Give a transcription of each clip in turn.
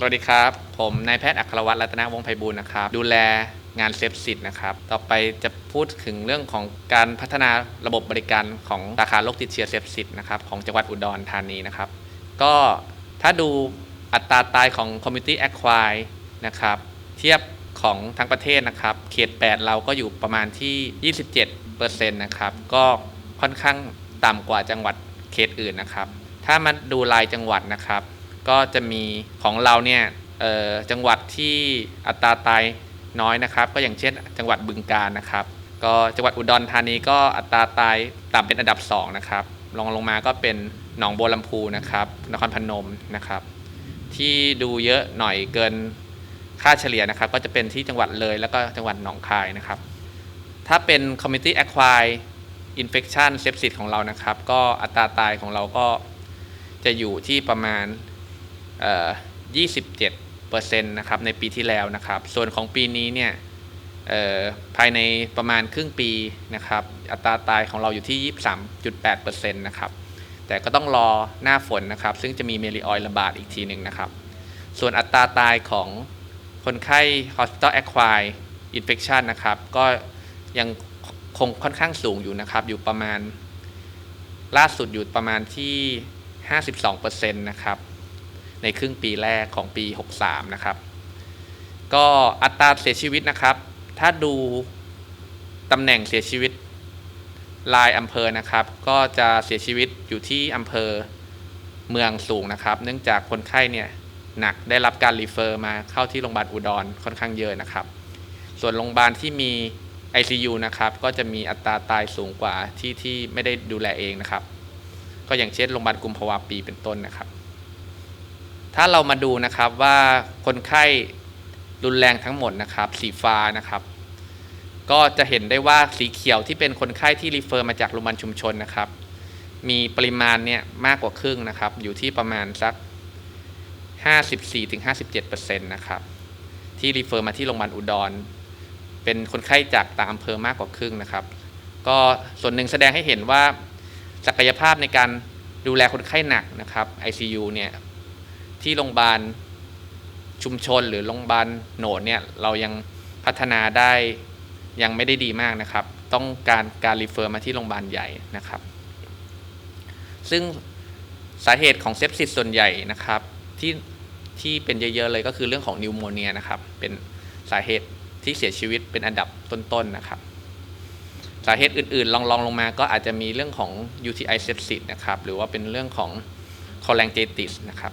สวัสดีครับ ผมนายแพทย์อัครวัตรรัตนวงศ์ไพบูลนะครับ ดูแลงานเซฟซิตนะครับ ต่อไปจะพูดถึงเรื่องของการพัฒนาระบบบริการของสาขาโรคติดเชื้อเซฟซิตนะครับของจังหวัดอุดรธานีนะครับ ก็ถ้าดูอัตราตายของ Community Acquire นะครับ เทียบของทั้งประเทศนะครับ เขต 8 เราก็อยู่ประมาณที่ 27%นะครับ ก็ค่อนข้างต่ำกว่าจังหวัดเขตอื่นนะครับ ถ้ามาดูรายจังหวัดนะครับ ก็จะมีของเราเนี่ยจังหวัดที่อัตราตายน้อยนะครับ ก็อย่างเช่น จังหวัดบึงกาฬนะครับ ก็จังหวัดอุดรธานีก็อัตราตายต่ำเป็นอันดับสองนะครับรองลงมาก็เป็นหนองบัวลำพูนะครับ นครพนมนะครับ ที่ดูเยอะหน่อยเกินค่าเฉลี่ยนะครับ ก็จะเป็นที่จังหวัดเลยแล้วก็จังหวัดหนองคายนะครับ ถ้าเป็น community acquired infection sepsis ของเรานะครับ ก็อัตราตายของเราก็จะอยู่ที่ประมาณ 27%นะครับในปีที่แล้วนะครับ ส่วนของปีนี้เนี่ยภายในประมาณครึ่งปีนะครับ อัตราตายของเราอยู่ที่ 23.8%นะครับ แต่ก็ต้องรอหน้าฝนนะครับ ซึ่งจะมีเมลิออยระบาดอีกทีหนึ่งนะครับ ส่วนอัตราตายของคนไข้ hospital acquired infection นะครับ ก็ยังคงค่อนข้างสูงอยู่นะครับ อยู่ประมาณล่าสุดอยู่ประมาณที่ 52%นะครับ ในครึ่งปีแรกของปี 63 นะครับ ก็อัตราเสียชีวิตนะครับ ถ้าดูตำแหน่งเสียชีวิตรายอำเภอนะครับ ก็จะเสียชีวิตอยู่ที่อำเภอเมืองสูงนะครับ เนื่องจากคนไข้เนี่ยหนักได้รับการรีเฟอร์มาเข้าที่โรงพยาบาลอุดรค่อนข้างเยอะนะครับ ส่วนโรงพยาบาลที่มี ICU นะครับ ก็จะมีอัตราตายสูงกว่าที่ที่ไม่ได้ดูแลเองนะครับ ก็อย่างเช่นโรงพยาบาลกุมภาวะปีเป็นต้นนะครับ ถ้าเรามาดูนะครับว่าคนไข้รุนแรงทั้งหมดนะครับ สีฟ้านะครับ ก็จะเห็นได้ว่าสีเขียวที่เป็นคนไข้ที่รีเฟอร์มาจากโรงพยาบาลชุมชนนะครับ มีปริมาณเนี่ยมากกว่าครึ่งนะครับ อยู่ที่ประมาณสัก 54-57%นะครับ ที่รีเฟอร์มาที่โรงพยาบาลอุดร เป็นคนไข้จากต่างอำเภอมากกว่าครึ่งนะครับ ก็ส่วนหนึ่งแสดงให้เห็นว่าศักยภาพในการดูแลคนไข้หนักนะครับ ICU เนี่ย ที่โรงพยาบาลชุมชนหรือโรงพยาบาลโหนดเนี่ยเรายังพัฒนาได้ยังไม่ได้ดีมากนะครับ ต้องการการรีเฟอร์มาที่โรงพยาบาลใหญ่นะครับ ซึ่งสาเหตุของเซปซิสส่วนใหญ่นะครับที่ที่เป็นเยอะๆเลยก็คือเรื่องของนิวโมเนียนะครับเป็นสาเหตุที่เสียชีวิตเป็นอันดับต้นๆนะครับสาเหตุอื่นๆลองๆลงมาก็อาจจะมีเรื่องของ UTI sepsis นะครับหรือว่าเป็นเรื่องของ cholangitis นะครับ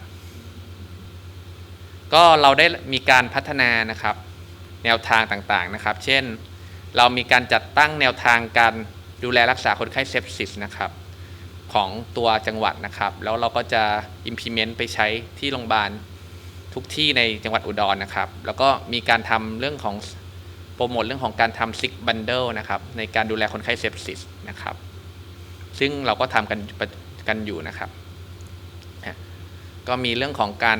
ก็เราได้มีการพัฒนานะครับแนวทางต่างๆนะครับ เช่น เรามีการจัดตั้งแนวทางการดูแลรักษาคนไข้เซปซิสนะครับของตัวจังหวัดนะครับ แล้วเราก็จะ implement ไปใช้ที่โรงพยาบาลทุกที่ในจังหวัดอุดรนะครับ แล้วก็มีการทำเรื่องของโปรโมทเรื่องของการทำซิกบันเดิลนะครับในการดูแลคนไข้เซปซิสนะครับ ซึ่งเราก็ทำกันกันอยู่นะครับ ก็มีเรื่องของการ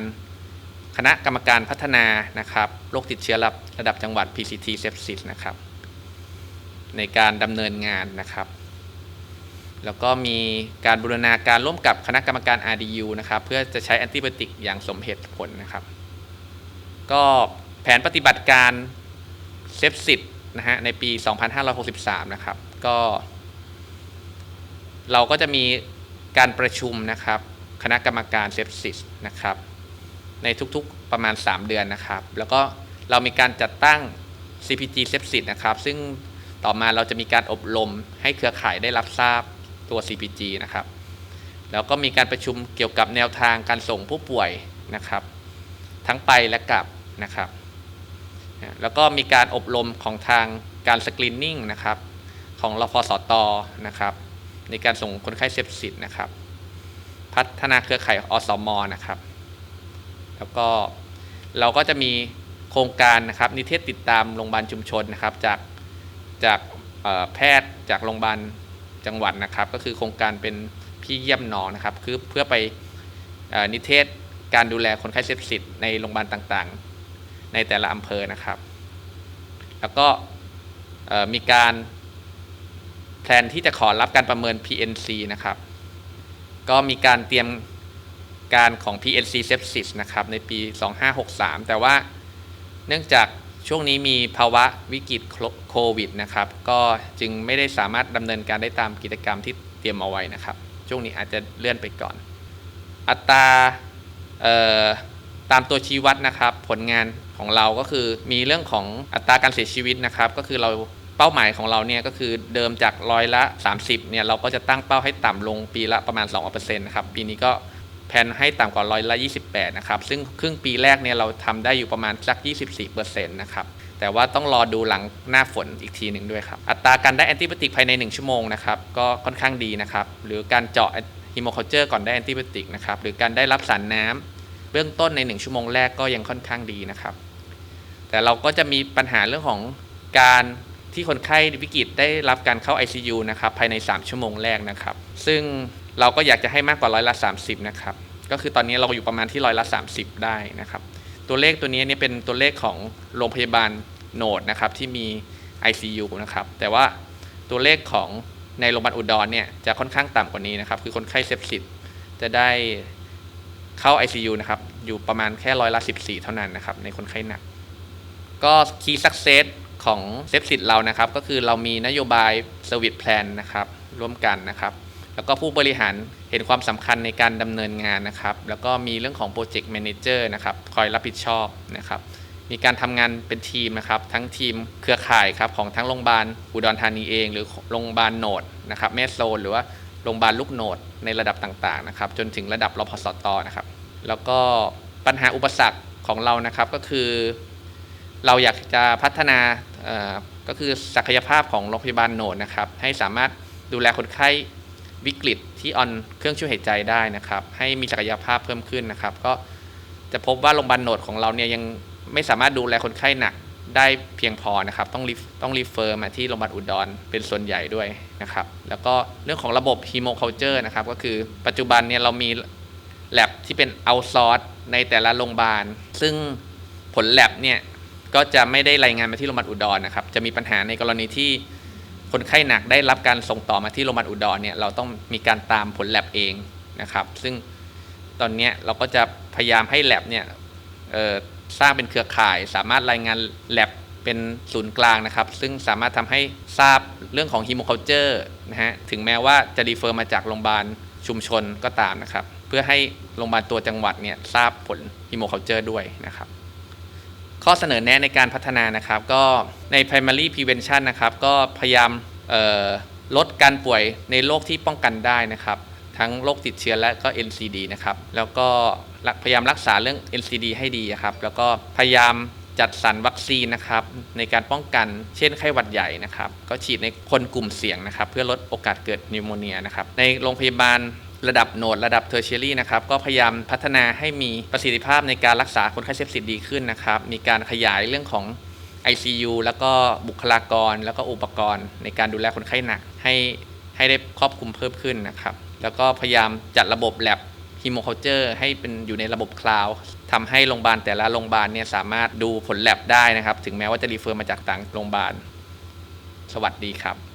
คณะกรรมการพัฒนานะครับโรคติดเชื้อระดับระดับจังหวัด PCT sepsis นะครับ ในการดำเนินงานนะครับ แล้วก็มีการบูรณาการร่วมกับคณะกรรมการ RDU นะครับ เพื่อจะใช้แอนติบอติกอย่างสมเหตุผลนะครับ ก็แผนปฏิบัติการเซฟซิตนะฮะในปี 2563 นะครับ ก็ เราก็จะมีการประชุมนะครับ คณะกรรมการเซฟซิสนะครับ ในทุกๆประมาณ 3 เดือนนะครับ แล้วก็เรามีการจัดตั้ง CPG เซฟซิสนะครับ ซึ่งต่อมาเราจะมีการอบรมให้เครือข่ายได้รับทราบตัว CPG นะครับ แล้วก็มีการประชุมเกี่ยวกับแนวทางการส่งผู้ป่วยนะครับ ทั้งไปและกลับนะครับ แล้วก็มีการอบรมของทางการสกรีนนิ่งนะครับของรพสตนะครับ ในการส่งคนไข้เซปซิสนะครับ พัฒนาเครือข่ายอสมนะครับ แล้วก็เราก็จะมีโครงการนะครับนิเทศติดตามโรงพยาบาลชุมชนนะครับจากจากแพทย์จากโรงพยาบาลจังหวัดนะครับ ก็คือโครงการเป็นพี่เยี่ยมหนองนะครับคือเพื่อไปนิเทศการดูแลคนไข้เซปซิสในโรงพยาบาลต่างๆ ในแต่ละอำเภอนะครับ แล้วก็มีการแพลนที่จะขอรับการประเมิน PNC นะครับ ก็มีการเตรียม การของ PNC Sepsis นะครับในปี 2563 แต่ว่าเนื่องจากช่วงนี้มีภาวะวิกฤตโควิดนะครับ ก็จึงไม่ได้สามารถดำเนินการได้ตามกิจกรรมที่เตรียมเอาไว้นะครับ ช่วงนี้อาจจะเลื่อนไปก่อน อัตราตามตัวชี้วัดนะครับ ผลงานของเราก็คือมีเรื่องของอัตราการเสียชีวิตนะครับ ก็คือเราเป้าหมายของเราเนี่ยก็คือเดิมจากร้อยละ 30เนี่ยเราก็จะตั้งเป้าให้ต่ำลงปีละประมาณ2%นะครับปีนี้ก็ แผนให้ต่ำกว่าร้อยละ28 นะครับ ซึ่งครึ่งปีแรกเนี่ยเราทำได้อยู่ประมาณสัก 24%นะครับ แต่ว่าต้องรอดูหลังหน้าฝนอีกทีหนึ่งด้วยครับ อัตราการได้แอนติบอติกภายใน 1 ชั่วโมงนะครับ ก็ค่อนข้างดีนะครับ หรือการเจาะฮิโมคอเจอร์ก่อนได้แอนติบอติกนะครับ หรือการได้รับสารน้ำเบื้องต้นใน 1 ชั่วโมงแรกก็ยังค่อนข้างดีนะครับ แต่เราก็จะมีปัญหาเรื่องของการ ที่คนไข้วิกฤตได้รับการเข้า ICU นะครับภายใน 3 ชั่วโมงแรกนะครับ ซึ่งเราก็อยากจะให้มากกว่าร้อยละ 30 นะครับ ก็คือตอนนี้เราอยู่ประมาณที่ร้อยละ 30 ได้นะครับ ตัวเลขตัวนี้เนี่ยเป็นตัวเลขของโรงพยาบาลโนดนะครับที่มี ICU นะครับ แต่ว่าตัวเลขของในโรงพยาบาลอุดรเนี่ยจะค่อนข้างต่ำกว่านี้นะครับ คือคนไข้เซปซิสจะได้เข้า ICU นะครับ อยู่ประมาณแค่ร้อยละ 14 เท่านั้นนะครับ ในคนไข้หนัก ก็ Key Success ของเซฟซิตเรานะครับ ก็คือเรามีนโยบาย Service Plan นะครับร่วมกันนะครับ แล้วก็ผู้บริหารเห็นความสำคัญในการดำเนินงานนะครับ แล้วก็มีเรื่องของ Project Manager นะครับคอยรับผิดชอบนะครับ มีการทำงานเป็นทีมนะครับ ทั้งทีมเครือข่ายครับของทั้งโรงพยาบาลอุดรธานีเอง หรือโรงพยาบาลโหนดนะครับแม่โซนหรือว่าโรงพยาบาลลูกโหนดในระดับต่างๆนะครับ จนถึงระดับรพสตนะครับ แล้วก็ปัญหาอุปสรรคของเรานะครับก็คือ เราอยากจะพัฒนาก็คือศักยภาพของโรงพยาบาลโหนดนะครับให้สามารถดูแลคนไข้วิกฤตที่ออนเครื่องช่วยหายใจได้นะครับ ให้มีศักยภาพเพิ่มขึ้นนะครับ ก็จะพบว่าโรงพยาบาลโหนดของเราเนี่ยยังไม่สามารถดูแลคนไข้หนักได้เพียงพอนะครับต้องรีต้องรีเฟอร์มาที่โรงพยาบาลอุดรเป็นส่วนใหญ่ด้วยนะครับ แล้วก็เรื่องของระบบฮีโมเคาเจอร์นะครับ ก็คือปัจจุบันเนี่ยเรามีแลบที่เป็นเอาซอร์สในแต่ละโรงพยาบาล ซึ่งผลแลบเนี่ย ก็จะไม่ได้รายงานมาที่โรงพยาบาลอุดรนะครับ จะมีปัญหาในกรณีที่คนไข้หนักได้รับการส่งต่อมาที่โรงพยาบาลอุดรเนี่ยเราต้องมีการตามผลแลบเองนะครับ ซึ่งตอนนี้เราก็จะพยายามให้แลบเนี่ยสร้างเป็นเครือข่าย สามารถรายงานแลบเป็นศูนย์กลางนะครับ ซึ่งสามารถทำให้ทราบเรื่องของฮีโมเคาเจอร์นะฮะถึงแม้ว่าจะรีเฟอร์มาจากโรงพยาบาลชุมชนก็ตามนะครับ เพื่อให้โรงพยาบาลตัวจังหวัดเนี่ยทราบผลฮีโมเคาเจอร์ด้วยนะครับ ข้อเสนอแนะในการพัฒนานะครับ ก็ใน primary prevention นะครับ ก็พยายามลดการป่วยในโรคที่ป้องกันได้นะครับ ทั้งโรคติดเชื้อและก็ NCD นะครับ แล้วก็พยายามรักษาเรื่อง NCD ให้ดีครับ แล้วก็พยายามจัดสรรวัคซีนนะครับ ในการป้องกันเช่นไข้หวัดใหญ่นะครับ ก็ฉีดในคนกลุ่มเสี่ยงนะครับ เพื่อลดโอกาสเกิดนิวโมเนียนะครับ ในโรงพยาบาล ระดับโหนดระดับเทอร์เชอรี่นะครับก็พยายามพัฒนาให้มีประสิทธิภาพในการรักษาคนไข้เซปซิสดีขึ้นนะครับ มีการขยายเรื่องของ ICU แล้วก็บุคลากร แล้วก็อุปกรณ์ในการดูแลคนไข้หนักให้ให้ได้ครอบคลุมเพิ่มขึ้นนะครับ แล้วก็พยายามจัดระบบแ a บฮิโมเคาเจอร์ให้เป็นอยู่ในระบบคลาวทำให้โรงพยาบาลแต่ละโรงพยาบาลเนี่ยสามารถดูผลแ a บได้นะครับ ถึงแม้ว่าจะรีเฟอร์มาจากต่างโรงพยาบาล สวัสดีครับ